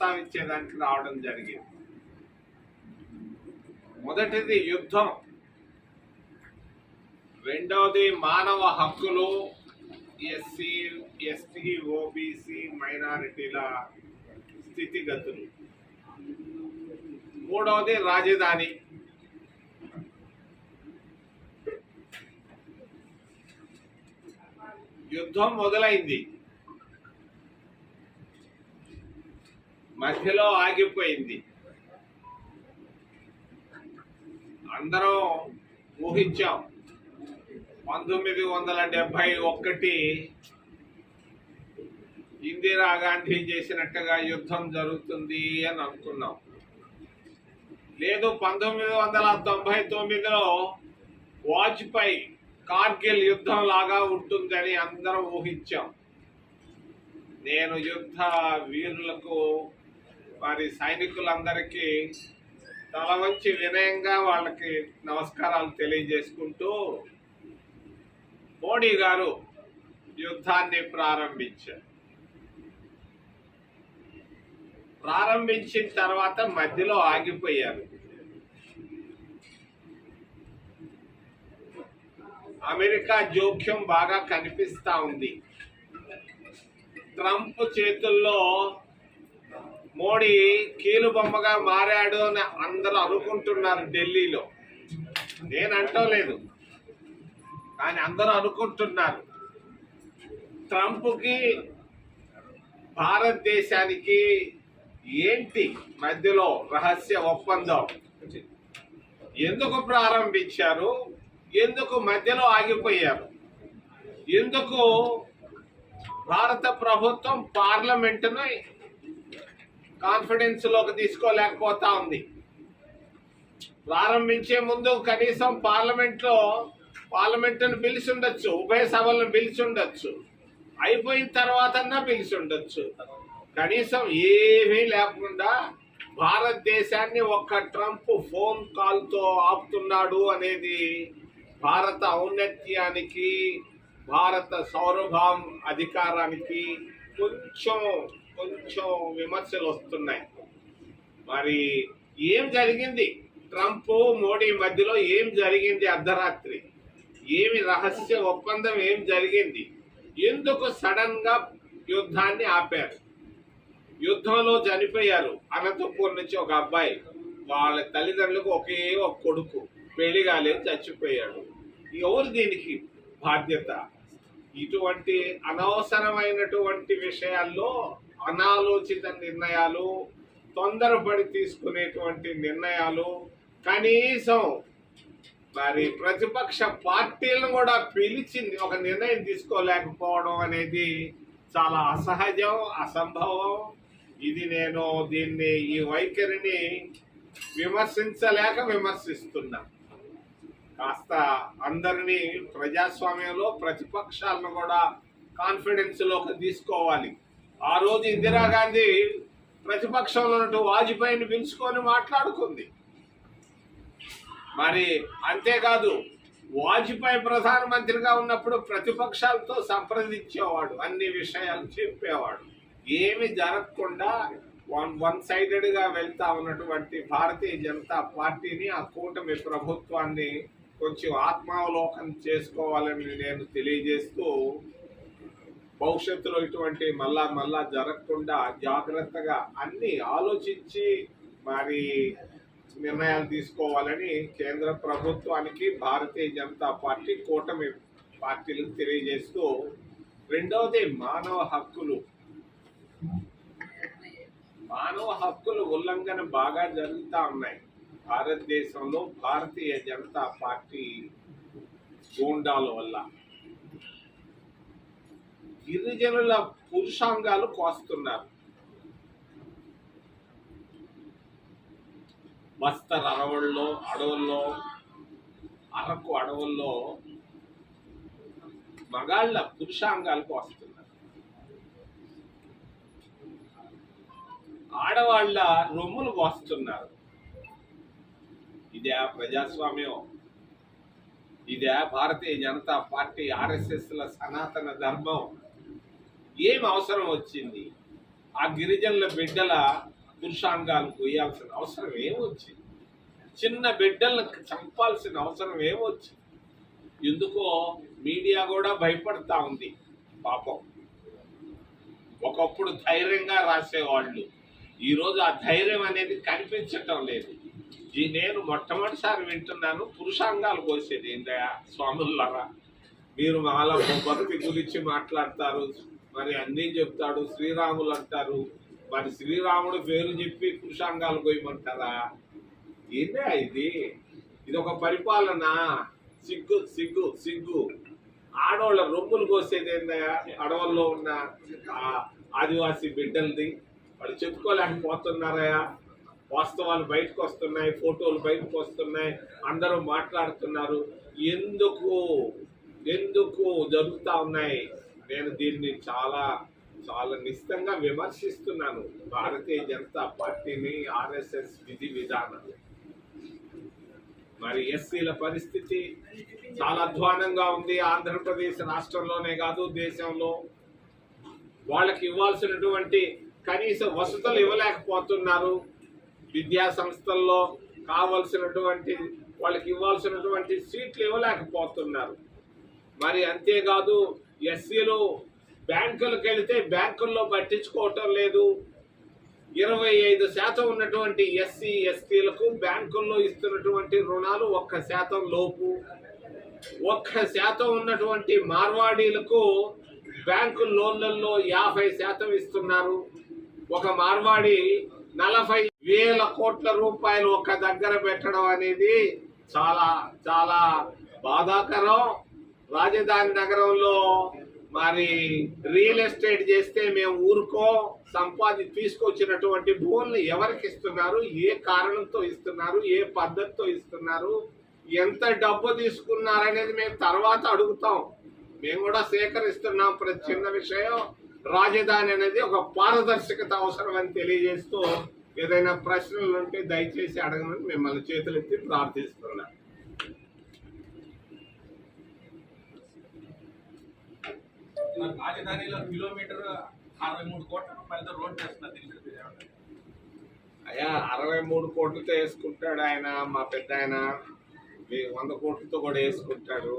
ప్రస్తావించే దానికి ప్రస్తావించేదానికి రావడం జరిగింది. మొదటిది యుద్ధం. రెండవది మానవ హక్కులు. ఎస్సీ ఎస్టీ ఓబీసీ మైనారిటీల స్థితిగతులు. మూడవది రాజధాని. యుద్ధం మొదలైంది. మధ్యలో ఆగిపోయింది. అందరం ఊహించాం. పంతొమ్మిది వందల డెబ్భై ఒకటి ఇందిరా గాంధీ చేసినట్టుగా యుద్ధం జరుగుతుంది అని అనుకున్నాం. లేదు పంతొమ్మిది వందల తొంభై తొమ్మిదిలో వాజ్పేయి కార్గిల్ యుద్ధం లాగా ఉంటుందని అందరం ఊహించాం. నేను యుద్ధ వీరులకు వారి సైనికులందరికీ తల వంచి వినయంగా వాళ్ళకి నమస్కారాలు తెలియజేసుకుంటూ మోడీ గారు యుద్ధాన్ని ప్రారంభించారు. ప్రారంభించిన తర్వాత మధ్యలో ఆగిపోయారు. అమెరికా జోక్యం బాగా కనిపిస్తా ఉంది. ట్రంప్ చేతుల్లో మోడీ కీలుబొమ్మగా మారాడు అని అందరూ అనుకుంటున్నారు ఢిల్లీలో. నేను అంటలేదు కానీ అందరూ అనుకుంటున్నారు. ట్రంప్కి భారతదేశానికి ఏంటి మధ్యలో రహస్య ఒప్పందం? ఎందుకు ప్రారంభించారు? ఎందుకు మధ్యలో ఆగిపోయారు? ఎందుకు భారత ప్రభుత్వం పార్లమెంటును కాన్ఫిడెన్స్లోకి తీసుకోలేకపోతా ఉంది ప్రారంభించే ముందు కనీసం పార్లమెంట్లో పార్లమెంట్ పిలిచి ఉండొచ్చు ఉభయ సభలను పిలిచి ఉండొచ్చు అయిపోయిన తర్వాత పిలిచి ఉండొచ్చు కనీసం ఏమీ లేకుండా భారతదేశాన్ని ఒక్క ట్రంప్ ఫోన్ కాల్తో ఆపుతున్నాడు అనేది భారత ఔన్నత్యానికి భారత సౌరభాం అధికారానికి కొంచెం కొంచెం విమర్శలు వస్తున్నాయి. మరి ఏం జరిగింది? ట్రంప్ మోడీ మధ్యలో ఏం జరిగింది అర్ధరాత్రి? ఏమి రహస్య ఒప్పందం ఏం జరిగింది? ఎందుకు సడన్గా యుద్ధాన్ని ఆపారు? యుద్ధంలో చనిపోయారు అనంతపూర్ నుంచి ఒక అబ్బాయి. వాళ్ళ తల్లిదండ్రులకు ఒకే ఒక కొడుకు. పెళ్ళి కాలేదు చచ్చిపోయాడు. ఎవరు దీనికి బాధ్యత? ఇటువంటి అనవసరమైనటువంటి విషయాల్లో అనాలోచిత నిర్ణయాలు తొందరపడి తీసుకునేటువంటి నిర్ణయాలు కనీసం మరి ప్రతిపక్ష పార్టీలను కూడా పిలిచి ఒక నిర్ణయం తీసుకోలేకపోవడం అనేది చాలా అసహజం అసంభవం. ఇది నేను దీన్ని ఈ వైఖరిని విమర్శించలేక విమర్శిస్తున్నా. కాస్త అందరినీ ప్రజాస్వామ్యంలో ప్రతిపక్షాలను కూడా కాన్ఫిడెన్స్లోకి తీసుకోవాలి. ఆ రోజు ఇందిరాగాంధీ ప్రతిపక్షంలో ఉన్నట్టు వాజ్పేయిని పిలుచుకొని మాట్లాడుకుంది. మరి అంతేకాదు వాజ్పేయి ప్రధానమంత్రిగా ఉన్నప్పుడు ప్రతిపక్షాలతో సంప్రదించేవాడు అన్ని విషయాలు చెప్పేవాడు. ఏమి జరగకుండా వన్ వన్ సైడెడ్గా వెళ్తా ఉన్నటువంటి భారతీయ జనతా పార్టీని ఆ కూటమి ప్రభుత్వాన్ని కొంచెం ఆత్మావలోకనం చేసుకోవాలని నేను తెలియజేస్తూ భవిష్యత్తులో ఇటువంటి మళ్ళా మళ్ళా జరగకుండా జాగ్రత్తగా అన్ని ఆలోచించి మరి నిర్ణయాలు తీసుకోవాలని కేంద్ర ప్రభుత్వానికి భారతీయ జనతా పార్టీ కూటమి పార్టీలకు తెలియజేస్తూ రెండవది మానవ హక్కులు. మానవ హక్కులు ఉల్లంఘన బాగా జరుగుతూ ఉన్నాయి. భారతదేశంలో భారతీయ జనతా పార్టీ గూండాల వల్ల. గిరిజనుల పురుషాంగాలు కోస్తున్నారు. బస్తర్ అడవుల్లో అడవుల్లో అరకు అడవుల్లో మగాళ్ళ పురుషాంగాలు కోస్తున్నారు. ఆడవాళ్ళ రొమ్ములు కోస్తున్నారు. ఇదే ప్రజాస్వామ్యం. ఇదే భారతీయ జనతా పార్టీ ఆర్ఎస్ఎస్ ల సనాతన ధర్మం. ఏం అవసరం వచ్చింది? ఆ గిరిజనుల బిడ్డల పురుషాంగాలు కొయ్యాల్సిన అవసరం ఏమొచ్చింది చిన్న బిడ్డలను చంపాల్సిన అవసరం ఏమొచ్చింది ఎందుకో మీడియా కూడా భయపడతా ఉంది. పాపం. ఒకప్పుడు ధైర్యంగా రాసేవాళ్ళు. ఈరోజు ఆ ధైర్యం అనేది కనిపించటం లేదు. ఈ నేను మొట్టమొదటిసారి వింటున్నాను పురుషాంగాలు కోసేది ఏంటయా స్వాములారా మీరు మాల బతుకి గురించి మాట్లాడతారు. మరి అన్నీ చెప్తాడు శ్రీరాములు అంటారు. మరి శ్రీరాముడు పేరు చెప్పి పురుషాంగాలు పోయమంటారా ఏంటే ఇది? ఇది ఒక పరిపాలన. సిగ్గు సిగ్గు సిగ్గు. ఆడవాళ్ళ రొమ్ములు కోసేది ఏందయ్యా అడవుల్లో ఉన్న ఆ బిడ్డలది. వాళ్ళు చెప్పుకోలేకపోతున్నారయ్యా వాస్తవాలు బయటకు వస్తున్నాయి ఫోటోలు బయటకు వస్తున్నాయి అందరూ మాట్లాడుతున్నారు. ఎందుకు? ఎందుకు జరుగుతూ ఉన్నాయి? నేను దీన్ని చాలా చాలా నిశ్చితంగా విమర్శిస్తున్నాను. భారతీయ జనతా పార్టీని ఆర్ఎస్ఎస్ విధి విధానాలు మరి ఎస్సీల పరిస్థితి చాలా అధ్వానంగా ఉంది ఆంధ్రప్రదేశ్ రాష్ట్రంలోనే కాదు దేశంలో. వాళ్ళకి ఇవ్వాల్సినటువంటి కనీస వసతులు ఇవ్వలేకపోతున్నారు. విద్యా సంస్థల్లో కావలసినటువంటి వాళ్ళకి ఇవ్వాల్సినటువంటి సీట్లు ఇవ్వలేకపోతున్నారు. మరి అంతేకాదు ఎస్సీలు బ్యాంకులకు వెళితే బ్యాంకుల్లో పట్టించుకోవటం లేదు. ఇరవై ఐదు శాతం ఉన్నటువంటి ఎస్సీ ఎస్టీలకు బ్యాంకుల్లో ఇస్తున్నటువంటి రుణాలు ఒక్క శాతం లోపు. ఒక్క శాతం ఉన్నటువంటి మార్వాడీలకు బ్యాంకు లోన్లలో యాభై శాతం ఇస్తున్నారు. ఒక మార్వాడి నలభై వేల కోట్ల రూపాయలు ఒక దగ్గర పెట్టడం అనేది చాలా చాలా బాధాకరం. రాజధాని నగరంలో మరి రియల్ ఎస్టేట్ చేస్తే మేము ఊరుకో సంపాది తీసుకొచ్చినటువంటి భూముల్ని ఎవరికి ఇస్తున్నారు? ఏ కారణంతో ఇస్తున్నారు? ఏ పద్ధతితో ఇస్తున్నారు? ఎంత డబ్బు తీసుకున్నారనేది మేము తర్వాత అడుగుతాం. మేము కూడా సేకరిస్తున్నాం ప్రతి చిన్న విషయం. రాజధాని అనేది ఒక పారదర్శకత అవసరం అని తెలియజేస్తూ ఏదైనా ప్రశ్నలు ఉంటే దయచేసి అడగమని మిమ్మల్ని చేతులెత్తి ప్రార్థిస్తున్నాం. చేస్తున్నారు రాజధానిలో కిలోమీటర్ అరవై మూడు కోట్ల రూపాయలతో రోడ్ చేస్తున్నారు దీని అయ్యా అరవై మూడు కోట్లతో వేసుకుంటాడు ఆయన మా పెద్ద ఆయన. వంద కోట్లతో కూడా వేసుకుంటాడు.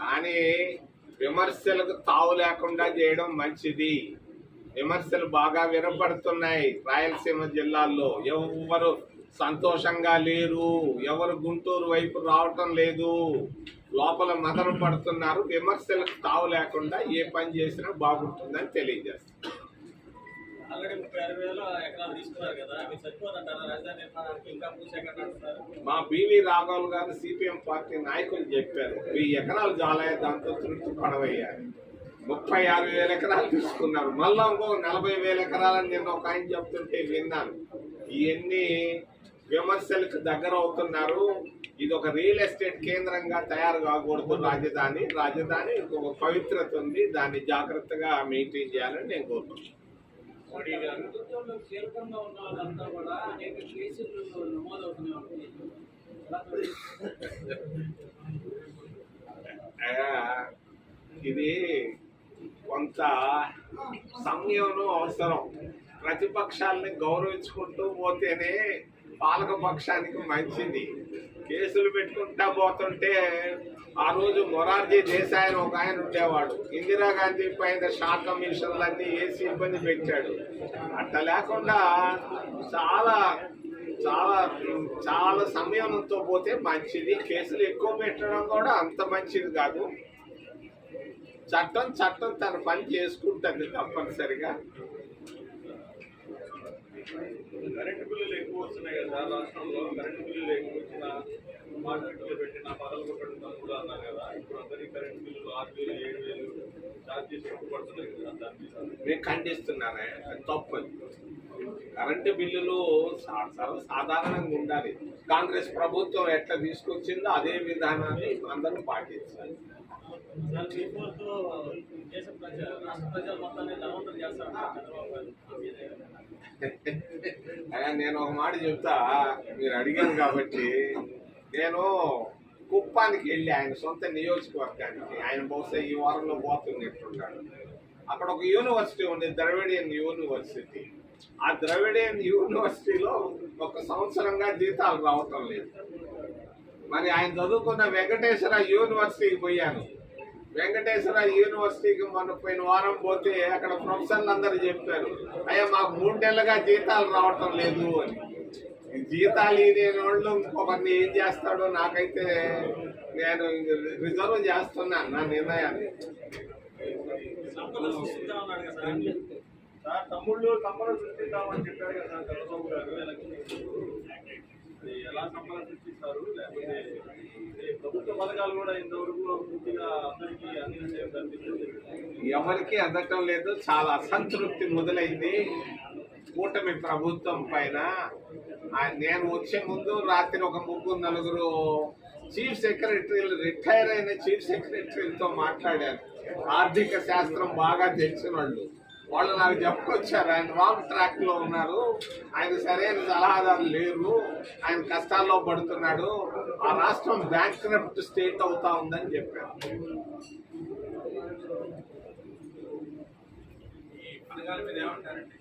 కానీ విమర్శలకు తావు లేకుండా చేయడం మంచిది. విమర్శలు బాగా వినపడుతున్నాయి రాయలసీమ జిల్లాల్లో. ఎవరు సంతోషంగా లేరు. ఎవరు గుంటూరు వైపు రావటం లేదు. లోపల మదన పడుతున్నారు. విమర్శలకు తావు లేకుండా ఏ పని చేసినా బాగుంటుందని తెలియజేస్తారు మా బివి రాఘవులు గారు సిపిఎం పార్టీ నాయకులు చెప్పారు. వెయ్యి ఎకరాలు జాలయ్య దాంతో తృప్తి పడవయ్యారు. ముప్పై ఆరు వేల ఎకరాలు తీసుకున్నారు. మళ్ళా ఇంకో నలభై వేల ఎకరాలని నిన్న ఒక ఆయన చెప్తుంటే విన్నాను. ఇవన్నీ విమర్శలకు దగ్గర అవుతున్నారు. ఇది ఒక రియల్ ఎస్టేట్ కేంద్రంగా తయారు కాకూడదు రాజధాని. రాజధాని ఒక పవిత్రత ఉంది. దాన్ని జాగ్రత్తగా మెయింటైన్ చేయాలని నేను? ఆ, ఇది కొంత సంయమనం అవసరం. ప్రతిపక్షాలని గౌరవించుకుంటూ పోతేనే పాలక పక్షానికి మంచిది. కేసులు పెట్టుకుంటా పోతుంటే ఆ రోజు మొరార్జీ దేశాయ్ అని ఒక ఆయన ఉండేవాడు. ఇందిరాగాంధీ పైన షార్ట్ కమిషన్లన్నీ వేసి ఇబ్బంది పెట్టాడు. అట్లా లేకుండా చాలా చాలా చాలా సంయమనంతో పోతే మంచిది. కేసులు ఎక్కువ పెట్టడం కూడా అంత మంచిది కాదు. చట్టం చట్టం తన పని చేసుకుంటుంది తప్పనిసరిగా. కరెంటు బిల్లులు ఎక్కువ వస్తున్నాయి కదా రాష్ట్రంలో కరెంటు బిల్లులు ఎక్కువ వచ్చిన మార్కెట్లో పెట్టిన పదలు కొట్టడం కూడా అన్నారు కదా. ఇప్పుడు అందరి కరెంటు బిల్లులు ఆరు వేలు ఏడు వేలు ఛార్జెస్ ఎక్కువ పడుతున్నాయి కదా దాని మీద. నేను ఖండిస్తున్నానే అది తప్పు అది. కరెంటు బిల్లులు సా- సర్వ సాధారణంగా ఉండాలి. కాంగ్రెస్ ప్రభుత్వం ఎట్లా తీసుకొచ్చిందో అదే విధానాన్ని అందరూ పాటించాలి. దేశ ప్రజలు రాష్ట్ర ప్రజలు మొత్తాన్ని ధనవంతం చేస్తారంటారు చంద్రబాబు గారు? నేను ఒక మాట చెప్తా. మీరు అడిగాను కాబట్టి నేను కుప్పానికి వెళ్ళి ఆయన సొంత నియోజకవర్గానికి ఆయన బహుశా ఈ వారంలో పోతున్నట్టున్నాడు అక్కడ ఒక యూనివర్సిటీ ఉంది ద్రవిడియన్ యూనివర్సిటీ. ఆ ద్రవిడియన్ యూనివర్సిటీలో ఒక సంవత్సరంగా జీతాలు రావటం లేదు. మరి ఆయన చదువుకున్న వెంకటేశ్వర యూనివర్సిటీకి పోయాను. వెంకటేశ్వర యూనివర్సిటీకి మొన్న పోయిన వారం పోతే అక్కడ ప్రొఫెసర్లు అందరూ చెప్పారు అయ్యా మాకు మూడేళ్ళగా జీతాలు రావటం లేదు అని. జీతాలు లేని వాళ్ళు ఇంకొకరిని ఏం చేస్తాడో నాకైతే నేను రిజర్వ్ చేస్తున్నాను నా నిర్ణయాన్ని. తమ్ముళ్ళు తమ్ముడు సృష్టిద్దామని చెప్పారు కదా చంద్రబాబు గారు ఎలక్షన్ అది ఎలా ఇస్తారు లేకపోతే ప్రభుత్వ పథకాలు కూడా ఇంతవరకు పూర్తిగా అందరికీ ఎవరికి అందటం లేదు. చాలా అసంతృప్తి మొదలైంది. కూటమి ప్రభుత్వం పైన నేను వచ్చే ముందు రాత్రి ఒక ముగ్గురు నలుగురు చీఫ్ సెక్రటరీలు రిటైర్ అయిన చీఫ్ సెక్రటరీలతో మాట్లాడాను ఆర్థిక శాస్త్రం బాగా తెలిసిన వాళ్ళు వాళ్ళు నాకు చెప్పుకొచ్చారు. ఆయన రాంగ్ ట్రాక్లో ఉన్నారు ఆయన సరైన సలహాదారు లేరు. ఆయన కష్టాల్లో పడుతున్నాడు. ఆ రాష్ట్రం బ్యాంక్ స్టేట్ అవుతా ఉందని చెప్పారు. ఈ పథకాల మీద ఏమంటారండి?